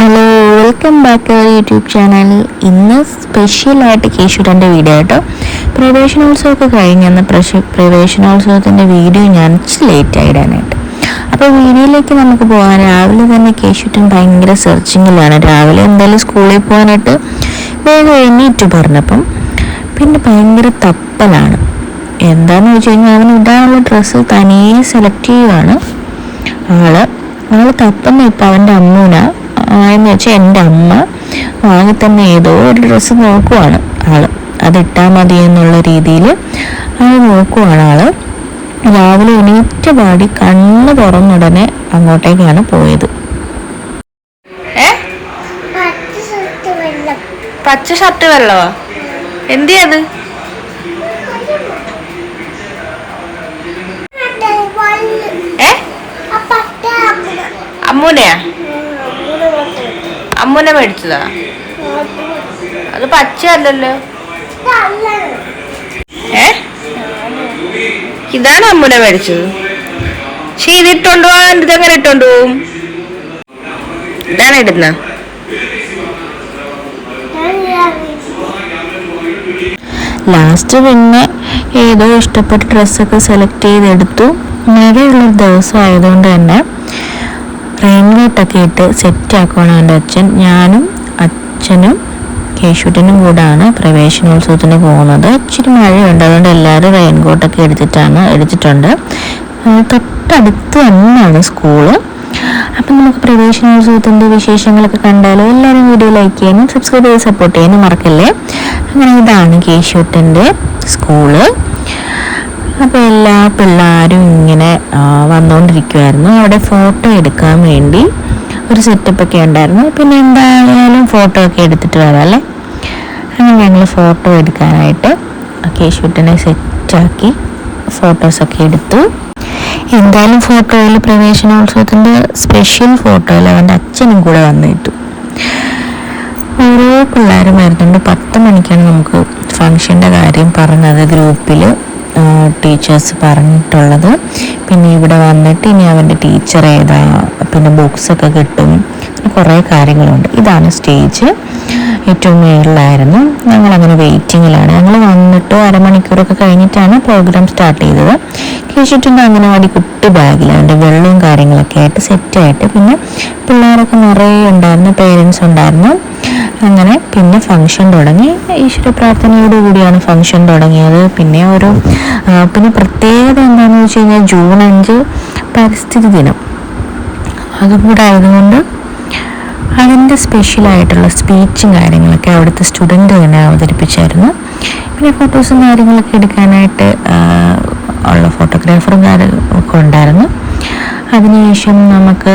Hello welcome back YouTube channel ഇന്ന് സ്പെഷ്യലായിട്ട് കേശുരന്റെ video കേട്ടോ പ്രവേശനോത്സവമൊക്കെ കഴിഞ്ഞെന്ന് പ്രശ പ്രവേശനോത്സവത്തിന്റെ വീഡിയോ ഞാൻ ലേറ്റ് ഇടാനായിട്ട്. അപ്പോൾ വീഡിയോയിലേക്ക് നമുക്ക് പോകാൻ രാവിലെ തന്നെ കേശുട്ടൻ ഭയങ്കര സെർച്ചിങ്ങിലാണ് രാവിലെ എന്തായാലും സ്കൂളിൽ പോകാനായിട്ട് വേഗം എണ്ണീറ്റ് പറഞ്ഞപ്പം പിന്നെ ഭയങ്കര തപ്പലാണ്. എന്താണെന്ന് വെച്ച് കഴിഞ്ഞാൽ അവന് ഇടാനുള്ള ഡ്രസ്സ് തനിയെ സെലക്ട് ചെയ്യുവാണ് ആൾ ആൾ തപ്പുന്ന ഇപ്പം അവന്റെ അമ്മൂന. എന്ന് വെച്ചാൽ എന്റെ അമ്മ വാങ്ങി തന്നെ ഏതോ ഒരു ഡ്രസ്സ് നോക്കുവാണ് ആൾ. അതിട്ടാൽ മതി എന്നുള്ള രീതിയിൽ ആൾ നോക്കുവാണ് ആൾ. രാവിലെ എണീറ്റ പാടി കണ്ണ് തുറന്നുടനെ അങ്ങോട്ടേക്കാണ് പോയത്. പച്ച ഷർട്ട് വെള്ളവാ എന്തിയത്? അമ്മ അമ്മൂനെയാ? അമ്മൂനെ മേടിച്ചതാ? അത് പച്ചയല്ലല്ലോ. ഏ? ഇതാണ് അമ്മുനെ മേടിച്ചത്. പക്ഷെ ഇത് ഇട്ടോണ്ട് പോവാൻ ഇതെങ്ങനെ ഇട്ടോണ്ട് പോവും? ഇതാണ് ഇടുന്ന. ലാസ്റ്റ് പിന്നെ ഏതോ ഇഷ്ടപ്പെട്ട ഡ്രസ്സൊക്കെ സെലക്ട് ചെയ്തെടുത്തു. മഴയുള്ള ദിവസം ആയതുകൊണ്ട് തന്നെ റെയിൻ കോട്ടൊക്കെ ഇട്ട് സെറ്റ് ആക്കുവാണ് എന്റെ അച്ഛൻ. ഞാനും അച്ഛനും കേശുട്ടനും കൂടാണ് പ്രവേശനോത്സവത്തിന് പോകുന്നത്. ഇച്ചിരി മഴയുണ്ട്. അതുകൊണ്ട് എല്ലാവരും റെയിൻ കോട്ടൊക്കെ എടുത്തിട്ടാണ് എടുത്തിട്ടുണ്ട്. തൊട്ടടുത്ത് തന്നെയാണ് സ്കൂൾ അപ്പം നമുക്ക് പ്രവേശനോത്സവത്തിന്റെ വിശേഷങ്ങളൊക്കെ കണ്ടാലോ? എല്ലാവരും വീഡിയോ ലൈക്ക് ചെയ്യാനും സബ്സ്ക്രൈബ് ചെയ്ത് സപ്പോർട്ട് ചെയ്യാനും മറക്കല്ലേ? അങ്ങനെ ഇതാണ് കേശുട്ടന്റെ സ്കൂൾ അപ്പോൾ പിള്ളേരും ഇങ്ങനെ വന്നുകൊണ്ടിരിക്കുമായിരുന്നു അവിടെ ഫോട്ടോ എടുക്കാൻ വേണ്ടി ഒരു സെറ്റപ്പ് ഒക്കെ ഉണ്ടായിരുന്നു. പിന്നെ എന്തായാലും ഫോട്ടോ ഒക്കെ എടുത്തിട്ട് വരാം അല്ലേ? അങ്ങനെ ഞങ്ങൾ ഫോട്ടോ എടുക്കാനായിട്ട് കേശുട്ടനെ സെറ്റാക്കി ഫോട്ടോസൊക്കെ എടുത്തു. എന്തായാലും ഫോട്ടോയിൽ പ്രവേശനോത്സവത്തിന്റെ സ്പെഷ്യൽ ഫോട്ടോയിൽ അവന്റെ അച്ഛനും കൂടെ വന്നിട്ടു. ഓരോ പിള്ളേരും വരുന്നുണ്ട്. പത്ത് മണിക്കാണ് നമുക്ക് ഫങ്ഷന്റെ കാര്യം പറഞ്ഞത് ഗ്രൂപ്പിൽ ടീച്ചേഴ്സ് പറഞ്ഞിട്ടുള്ളത്. പിന്നെ ഇവിടെ വന്നിട്ട് ഇനി അവന്റെ ടീച്ചർ ഏതാ പിന്നെ ബുക്സൊക്കെ കിട്ടും കുറേ കാര്യങ്ങളുണ്ട്. ഇതാണ് സ്റ്റേജ് ഏറ്റവും മേളിലായിരുന്നു. ഞങ്ങൾ അങ്ങനെ വെയിറ്റിങ്ങിലാണ് ഞങ്ങൾ വന്നിട്ട് അരമണിക്കൂറൊക്കെ കഴിഞ്ഞിട്ടാണ് പ്രോഗ്രാം സ്റ്റാർട്ട് ചെയ്തത്. കഴിച്ചിട്ടുണ്ട് അംഗനവാടി കുട്ടി ബാഗിൽ അതിന്റെ വെള്ളവും കാര്യങ്ങളൊക്കെ ആയിട്ട് സെറ്റായിട്ട് പിന്നെ പിള്ളേരൊക്കെ നിറയെ ഉണ്ടായിരുന്നു പേരൻസ് ഉണ്ടായിരുന്നു. അങ്ങനെ പിന്നെ ഫംഗ്ഷൻ തുടങ്ങി. ഈശ്വര പ്രാർത്ഥനയോട് കൂടിയാണ് ഫംഗ്ഷൻ തുടങ്ങിയത്. പിന്നെ ഒരു പിന്നെ പ്രത്യേകത എന്താണെന്ന് വെച്ച് കഴിഞ്ഞാൽ ജൂൺ അഞ്ച് പരിസ്ഥിതി ദിനം. അതും കൂടെ ആയതുകൊണ്ട് അതിന്റെ സ്പെഷ്യലായിട്ടുള്ള സ്പീച്ചും കാര്യങ്ങളൊക്കെ അവിടുത്തെ സ്റ്റുഡന്റ് തന്നെ അവതരിപ്പിച്ചായിരുന്നു. പിന്നെ ഫോട്ടോസും കാര്യങ്ങളൊക്കെ എടുക്കാനായിട്ട് ഉള്ള ഫോട്ടോഗ്രാഫറും കാര്യങ്ങളൊക്കെ ഉണ്ടായിരുന്നു. അതിനുശേഷം നമുക്ക്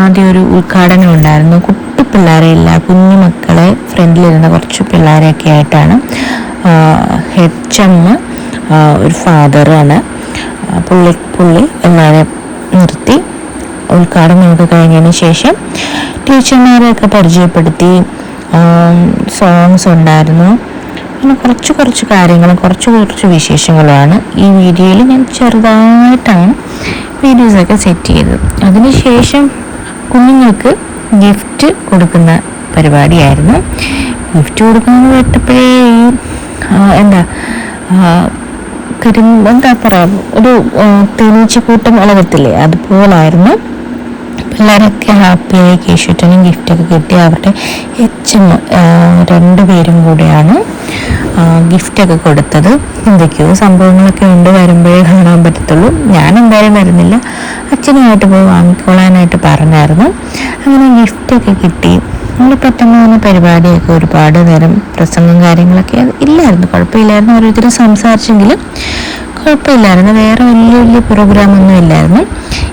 ആദ്യം ഒരു ഉദ്ഘാടനം ഉണ്ടായിരുന്നു. പിള്ളേരെയില്ല കുഞ്ഞു മക്കളെ ഫ്രണ്ടിലിരുന്ന കുറച്ച് പിള്ളേരെയൊക്കെ ആയിട്ടാണ് എച്ച് എം ഒരു ഫാദറാണ് പുള്ളി പുള്ളി എല്ലാവരെ നിർത്തി ഉദ്ഘാടനമൊക്കെ കഴിഞ്ഞതിന് ശേഷം ടീച്ചർമാരെയൊക്കെ പരിചയപ്പെടുത്തി സോങ്സ് ഉണ്ടായിരുന്നു. അങ്ങനെ കുറച്ച് കുറച്ച് കാര്യങ്ങളും കുറച്ച് കുറച്ച് വിശേഷങ്ങളുമാണ് ഈ വീഡിയോയിൽ ഞാൻ ചെറുതായിട്ടാണ് വീഡിയോസൊക്കെ സെറ്റ് ചെയ്തത്. അതിനുശേഷം കുഞ്ഞുങ്ങൾക്ക് ഗിഫ്റ്റ് കൊടുക്കുന്ന പരിപാടിയായിരുന്നു. ഗിഫ്റ്റ് കൊടുക്കുന്നത് കേട്ടപ്പോഴേ എന്താ കരിമ്പ് കരും എന്താ പറയുക ഒരു തേനീച്ചക്കൂട്ടം ഉളകത്തില്ലേ അതുപോലായിരുന്നു. പിള്ളേരൊക്കെ ഹാപ്പിയായി കേശുട്ടനും ഗിഫ്റ്റൊക്കെ കിട്ടി. അവരുടെ എച്ച് രണ്ടുപേരും കൂടെയാണ്. ഗിഫ്റ്റൊക്കെ കൊടുത്തത്. എന്തൊക്കെയോ സംഭവങ്ങളൊക്കെ ഉണ്ട്. വരുമ്പോഴേ കാണാൻ പറ്റത്തുള്ളൂ. ഞാൻ എന്തായാലും വരുന്നില്ല. അച്ഛനുമായിട്ട് പോയി വാങ്ങിക്കൊള്ളാനായിട്ട് പറഞ്ഞായിരുന്നു. അങ്ങനെ ഗിഫ്റ്റൊക്കെ കിട്ടി. നമ്മൾ പെട്ടെന്ന് തന്നെ പരിപാടിയൊക്കെ ഒരുപാട് നേരം പ്രസംഗം കാര്യങ്ങളൊക്കെ ഇല്ലായിരുന്നു. കുഴപ്പമില്ലായിരുന്നു. ഓരോരുത്തർ സംസാരിച്ചെങ്കിലും കുഴപ്പമില്ലായിരുന്നു. വേറെ വലിയ വലിയ പ്രോഗ്രാമൊന്നും ഇല്ലായിരുന്നു.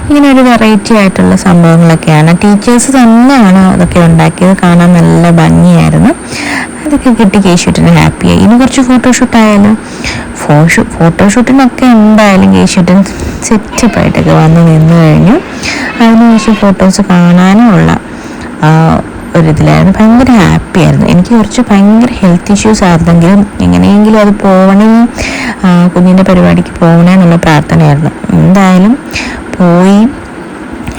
ഇങ്ങനെ ഒരു വെറൈറ്റി ആയിട്ടുള്ള സംഭവങ്ങളൊക്കെയാണ്. ടീച്ചേഴ്സ് തന്നെയാണ് അതൊക്കെ ഉണ്ടാക്കിയത്. കാണാൻ നല്ല ഭംഗിയായിരുന്നു. അതൊക്കെ കിട്ടി കേശുട്ടിന് ഹാപ്പിയായി. ഇനി കുറച്ച് ഫോട്ടോഷൂട്ട് ആയാലും? ഫോഷൂ ഫോട്ടോഷൂട്ടിനൊക്കെ എന്തായാലും കേശുട്ടൻ സെറ്റപ്പായിട്ടൊക്കെ വന്ന് നിന്ന് കഴിഞ്ഞു. അതിനുശേഷം ഫോട്ടോസ് കാണാനുമുള്ള ഒരിതിലായിരുന്നു. ഭയങ്കര ഹാപ്പി ആയിരുന്നു. എനിക്ക് കുറച്ച് ഭയങ്കര ഹെൽത്ത് ഇഷ്യൂസ് ആയിരുന്നെങ്കിലും എങ്ങനെയെങ്കിലും അത് പോകണേ കുഞ്ഞിന്റെ പരിപാടിക്ക് പോകണേ എന്നുള്ള പ്രാർത്ഥനയായിരുന്നു. എന്തായാലും പോയി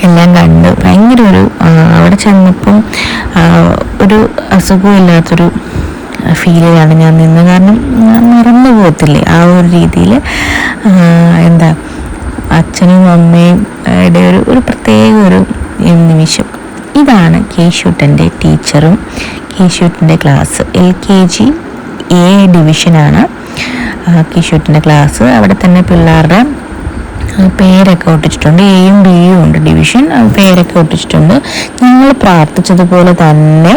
എല്ലാം കണ്ട് ഭയങ്കര ഒരു അവിടെ ചെന്നപ്പം ഒരു അസുഖമില്ലാത്തൊരു ഫീലിലാണ് ഞാൻ നിന്ന്. കാരണം മറന്നു പോകത്തില്ലേ ആ ഒരു രീതിയിൽ എന്താ അച്ഛനും അമ്മയും യുടെ ഒരു ഒരു പ്രത്യേക ഒരു നിമിഷം. ഇതാണ് കേശൂട്ടന്റെ ടീച്ചറും കേശൂട്ടന്റെ class. L K G A ഡിവിഷനാണ് കേശുട്ടന്റെ ക്ലാസ്. അവിടെ തന്നെ പിള്ളേരുടെ പേരൊക്കെ ഒട്ടിച്ചിട്ടുണ്ട്. എയും ബിയും ഉണ്ട് ഡിവിഷൻ പേരൊക്കെ ഒട്ടിച്ചിട്ടുണ്ട്. ഞങ്ങൾ പ്രാർത്ഥിച്ചതുപോലെ തന്നെ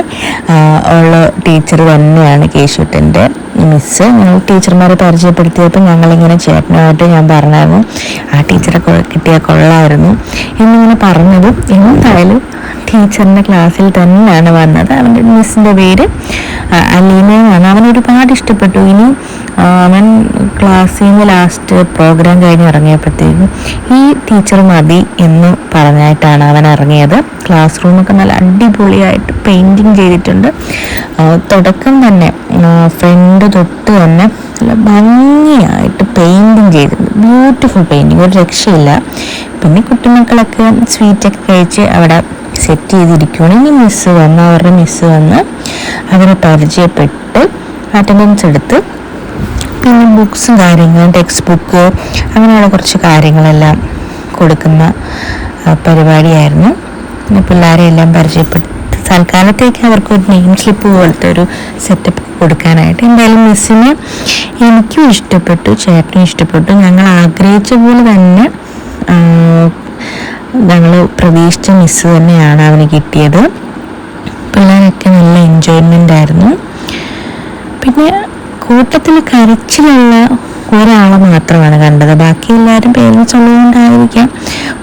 ഉള്ള ടീച്ചർ തന്നെയാണ് കേശുട്ടന്റെ മിസ്സ് ഞങ്ങൾ ടീച്ചർമാരെ പരിചയപ്പെടുത്തിയപ്പോൾ ഞങ്ങളിങ്ങനെ ചേട്ടനുമായിട്ട് ഞാൻ പറഞ്ഞായിരുന്നു ആ ടീച്ചറെ കിട്ടിയ കൊള്ളായിരുന്നു എന്നിങ്ങനെ പറഞ്ഞത്. എന്തായാലും ടീച്ചറിന്റെ ക്ലാസ്സിൽ തന്നെയാണ് വന്നത്. അവന്റെ മിസ്സിന്റെ പേര് അലീന എന്നാണ് അവനൊരുപാട് ഇഷ്ടപ്പെട്ടു. ഇനി അവൻ ക്ലാസ്സിൽ നിന്ന് ലാസ്റ്റ് പ്രോഗ്രാം കഴിഞ്ഞ് ഇറങ്ങിയപ്പോഴത്തേക്കും ഈ ടീച്ചർ മതി എന്ന് പറഞ്ഞായിട്ടാണ് അവൻ ഇറങ്ങിയത്. ക്ലാസ് റൂമൊക്കെ നല്ല അടിപൊളിയായിട്ട് പെയിന്റിങ് ചെയ്തിട്ടുണ്ട്. തുടക്കം തന്നെ ഫ്രണ്ട് തൊട്ട് തന്നെ നല്ല ഭംഗിയായിട്ട് പെയിന്റിങ് ചെയ്തിട്ടുണ്ട്. ബ്യൂട്ടിഫുൾ പെയിന്റിങ് ഒരു രക്ഷയില്ല. പിന്നെ കുട്ടിമക്കളൊക്കെ സ്വീറ്റൊക്കെ കഴിച്ച് അവിടെ സെറ്റ് ചെയ്തിരിക്കുകയാണ് ഇനി മിസ്സ് വന്ന് അവരുടെ മിസ്സ് വന്ന് അവരെ പരിചയപ്പെട്ട് അറ്റൻഡൻസ് എടുത്ത് പിന്നെ ബുക്സും കാര്യങ്ങൾ ടെക്സ്റ്റ് ബുക്ക് അങ്ങനെയുള്ള കുറച്ച് കാര്യങ്ങളെല്ലാം കൊടുക്കുന്ന പരിപാടിയായിരുന്നു. പിന്നെ പിള്ളേരെ എല്ലാം പരിചയപ്പെട്ട് തൽക്കാലത്തേക്ക് അവർക്ക് ഒരു നെയിം സ്ലിപ്പ് പോലത്തെ ഒരു സെറ്റപ്പ് കൊടുക്കാനായിട്ട് എന്തായാലും മിസ്സിന് എനിക്കും ഇഷ്ടപ്പെട്ടു ചേട്ടനും ഇഷ്ടപ്പെട്ടു. ഞങ്ങൾ ആഗ്രഹിച്ച പോലെ തന്നെ ഞങ്ങൾ പ്രതീക്ഷിച്ച മിസ് തന്നെയാണ് അവന് കിട്ടിയത്. പിള്ളേരൊക്കെ നല്ല എൻജോയ്മെന്റ് ആയിരുന്നു. പിന്നെ കൂട്ടത്തിൽ കരച്ചിലുള്ള ഒരാളെ മാത്രമാണ് കണ്ടത്. ബാക്കി എല്ലാവരും പേരൻസ് ഉള്ളതുകൊണ്ടായിരിക്കാം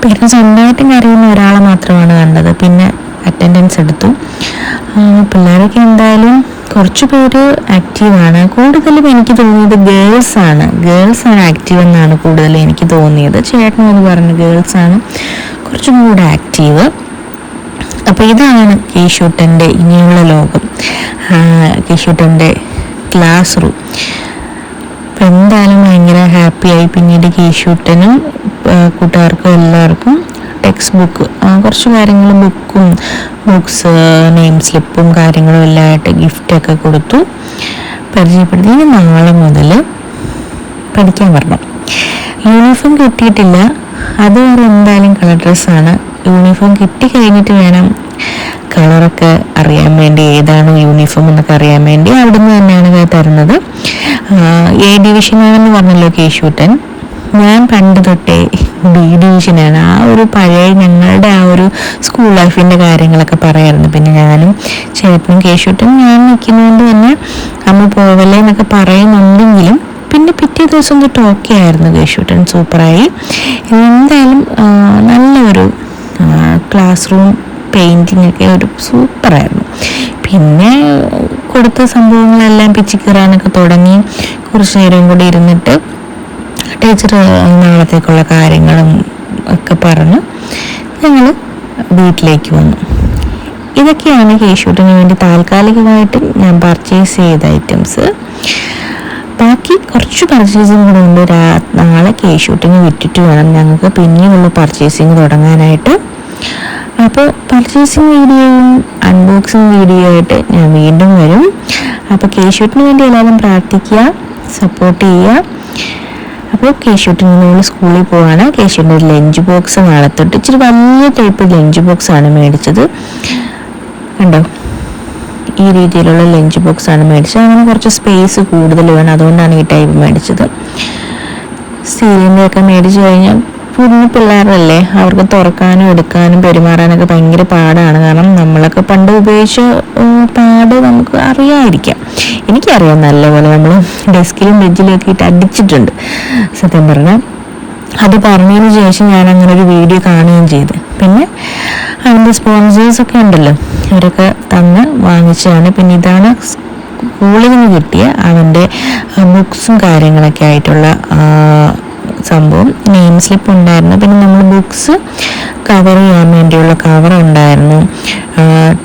പേരൻസ് സ്വന്തമായിട്ടും കരയുന്ന ഒരാളെ മാത്രമാണ് കണ്ടത്. പിന്നെ അറ്റൻഡൻസ് എടുത്തു. പിള്ളേരൊക്കെ എന്തായാലും കുറച്ച് പേര് ആക്റ്റീവാണ് കൂടുതലും എനിക്ക് തോന്നിയത് ഗേൾസ് ആണ്. ഗേൾസ് ആണ് ആക്റ്റീവ് എന്നാണ് കൂടുതൽ എനിക്ക് തോന്നിയത്. ചേട്ടൻ അത് പറഞ്ഞു ഗേൾസ് ആണ്. കുറച്ചും കൂടെ ആക്റ്റീവ് അപ്പോൾ ഇതാണ് കേശൂട്ടന്റെ ഇനിയുള്ള ലോകം. കേശൂട്ടന്റെ ക്ലാസ് റൂം അപ്പം എന്തായാലും ഭയങ്കര ഹാപ്പിയായി പിന്നീട് കേശൂട്ടനും കൂട്ടുകാർക്കും എല്ലാവർക്കും ടെക്സ്റ്റ് ബുക്ക് കുറച്ച് കാര്യങ്ങൾ ബുക്കും ബുക്സ് നെയിം സ്ലിപ്പും കാര്യങ്ങളും എല്ലാം ആയിട്ട് ഗിഫ്റ്റൊക്കെ കൊടുത്തു. പരിചയപ്പെടുത്തി. നാളെ മുതൽ പഠിക്കാൻ പറഞ്ഞു. യൂണിഫോം കിട്ടിയിട്ടില്ല. അത് വേറെ എന്തായാലും കളർ ഡ്രസ്സാണ് യൂണിഫോം കിട്ടി കഴിഞ്ഞിട്ട് വേണം കളറൊക്കെ അറിയാൻ വേണ്ടി ഏതാണ് യൂണിഫോം എന്നൊക്കെ അറിയാൻ വേണ്ടി അവിടുന്ന് തന്നെയാണ് തരുന്നത്. എ ഡിവിഷനാണെന്ന് പറഞ്ഞല്ലോ കേശൂട്ടൻ. ഞാൻ പണ്ട് തൊട്ടേ ബി ഡിവിഷനാണ് ആ ഒരു പഴയ ഞങ്ങളുടെ ആ ഒരു സ്കൂൾ ലൈഫിന്റെ കാര്യങ്ങളൊക്കെ പറയായിരുന്നു പിന്നെ ഞാനും ചേട്ടനും കേശൂട്ടൻ ഞാൻ നിൽക്കുന്നതുകൊണ്ട് തന്നെ അമ്മ പോവല്ലേ എന്നൊക്കെ പറയുന്നുണ്ടെങ്കിലും പിന്നെ പിറ്റേ ദിവസം തൊട്ട് ഓക്കെ ആയിരുന്നു കേശൂട്ടൻ സൂപ്പറായി എന്തായാലും നല്ലൊരു ക്ലാസ് റൂം പെയിന്റിംഗ് ഒക്കെ ഒരു സൂപ്പറായിരുന്നു പിന്നെ കൊടുത്ത സംഭവങ്ങളെല്ലാം പിച്ചിക്കീറാനൊക്കെ തുടങ്ങി. കുറച്ച് നേരം കൂടി ഇരുന്നിട്ട് ടീച്ചർ നാളത്തേക്കുള്ള കാര്യങ്ങളും ഒക്കെ പറഞ്ഞ് ഞങ്ങൾ വീട്ടിലേക്ക് വന്നു. ഇതൊക്കെയാണ് കേശൂട്ടിന് വേണ്ടി താൽക്കാലികമായിട്ട് ഞാൻ പർച്ചേസ് ചെയ്ത ഐറ്റംസ് ബാക്കി കുറച്ച് പർച്ചേസിങ് കൂടെ ഉണ്ട്. നാളെ കേശൂട്ടിന് വിറ്റിട്ട് വേണം ഞങ്ങൾക്ക്. പിന്നെയുള്ള പർച്ചേസിങ് തുടങ്ങാനായിട്ട്. അപ്പോൾ പർച്ചേസിങ് വീഡിയോയും അൺബോക്സിങ് വീഡിയോ ആയിട്ട് ഞാൻ വീണ്ടും വരും. അപ്പോൾ കേശുട്ടിന് വേണ്ടി എല്ലാവരും പ്രാർത്ഥിക്കുക സപ്പോർട്ട് ചെയ്യുക. അപ്പോൾ കേശുട്ടിന് നമ്മൾ സ്കൂളിൽ പോവാണ്. കേശൂട്ടിന്റെ ഒരു ലഞ്ച് ബോക്സ് നാളെ തൊട്ട് ഇച്ചിരി വലിയ ടൈപ്പ് ലഞ്ച് ബോക്സ് ആണ് മേടിച്ചത്. കണ്ടോ? ഈ രീതിയിലുള്ള ലഞ്ച് ബോക്സ് ആണ് മേടിച്ചത്. അങ്ങനെ കുറച്ച് സ്പേസ് കൂടുതൽ വേണം. അതുകൊണ്ടാണ് ഈ ടൈപ്പ് മേടിച്ചത്. സീലിന്റെ ഒക്കെ മേടിച്ചു കഴിഞ്ഞാൽ കുഞ്ഞു പിള്ളേരല്ലേ? അവർക്ക് തുറക്കാനും എടുക്കാനും പെരുമാറാനൊക്കെ ഭയങ്കര പാടാണ്. കാരണം നമ്മളൊക്കെ പണ്ട് ഉപയോഗിച്ച പാട് നമുക്ക് അറിയാതിരിക്കാം. എനിക്കറിയാം നല്ലപോലെ നമ്മൾ ഡെസ്കിലും ഫ്രിഡ്ജിലും ഒക്കെ ഇട്ട് അടിച്ചിട്ടുണ്ട്. സത്യം പറഞ്ഞാൽ അത് പറഞ്ഞതിന് ശേഷം ഞാൻ അങ്ങനെ ഒരു വീഡിയോ കാണുകയും ചെയ്ത്. പിന്നെ അതിന്റെ സ്പോൺസേഴ്സ് ഒക്കെ ഉണ്ടല്ലോ അവരൊക്കെ തന്ന് വാങ്ങിച്ചതാണ്. പിന്നെ ഇതാണ് സ്കൂളിൽ നിന്ന് കിട്ടിയ അവന്റെ ബുക്സും കാര്യങ്ങളൊക്കെ ആയിട്ടുള്ള സംഭവം നെയിം സ്ലിപ്പ് ഉണ്ടായിരുന്നു. പിന്നെ നമ്മൾ ബുക്സ് കവർ ചെയ്യാൻ വേണ്ടിയുള്ള കവർ ഉണ്ടായിരുന്നു.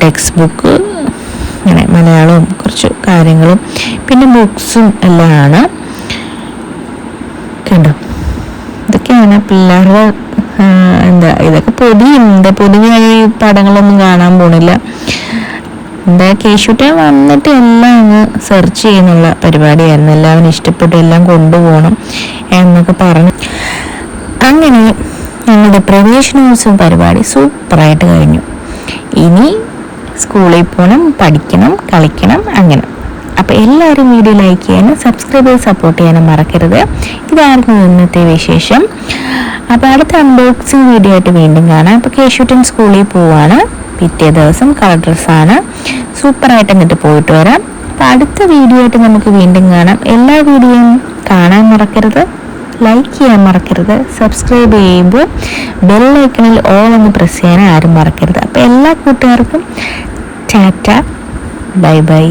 ടെക്സ്റ്റ് ബുക്ക് അങ്ങനെ മലയാളവും കുറച്ച് കാര്യങ്ങളും. പിന്നെ ബുക്സും എല്ലാമാണ്. കണ്ടോ? ഇതൊക്കെയാണ് പിള്ളേരുടെ എന്താ ഇതൊക്കെ പൊതിയുണ്ട് പൊതിഞ്ഞ ഈ പടങ്ങളൊന്നും കാണാൻ പോണില്ല. എന്താ കേശുട്ടൻ വന്നിട്ട് എല്ലാം അങ്ങ് സെർച്ച് ചെയ്യുന്നുള്ള പരിപാടിയായിരുന്നു. എല്ലാവരും ഇഷ്ടപ്പെട്ടു എല്ലാം കൊണ്ടുപോകണം എന്നൊക്കെ പറഞ്ഞു. അങ്ങനെ ഞങ്ങളുടെ പ്രവേശനോത്സവ പരിപാടി സൂപ്പറായിട്ട് കഴിഞ്ഞു. ഇനി സ്കൂളിൽ പോകണം പഠിക്കണം കളിക്കണം അങ്ങനെ. അപ്പോൾ എല്ലാവരും വീഡിയോ ലൈക്ക് ചെയ്യാനും സബ്സ്ക്രൈബ് ചെയ്ത് സപ്പോർട്ട് ചെയ്യാനും മറക്കരുത്. ഇതായിരുന്നു ഇന്നത്തെ വിശേഷം. അപ്പോൾ അടുത്ത അൺബോക്സിങ് വീഡിയോ ആയിട്ട് വീണ്ടും കാണാം. അപ്പോൾ കേശുട്ടൻ സ്കൂളിൽ പോവാണ്. പിറ്റേ ദിവസം കളർ ഡ്രസ്സാണ് സൂപ്പറായിട്ട് എന്നിട്ട് പോയിട്ട് വരാം. അപ്പോൾ അടുത്ത വീഡിയോ ആയിട്ട് നമുക്ക് വീണ്ടും കാണാം. എല്ലാ വീഡിയോയും കാണാൻ മറക്കരുത്. ലൈക്ക് ചെയ്യാൻ മറക്കരുത്. സബ്സ്ക്രൈബ് ചെയ്യുമ്പോൾ ബെല്ലൈക്കണിൽ ഓൾ ഒന്ന് പ്രസ് ചെയ്യാൻ ആരും മറക്കരുത്. അപ്പോൾ എല്ലാ കൂട്ടുകാർക്കും ടാറ്റ ബൈ ബൈ.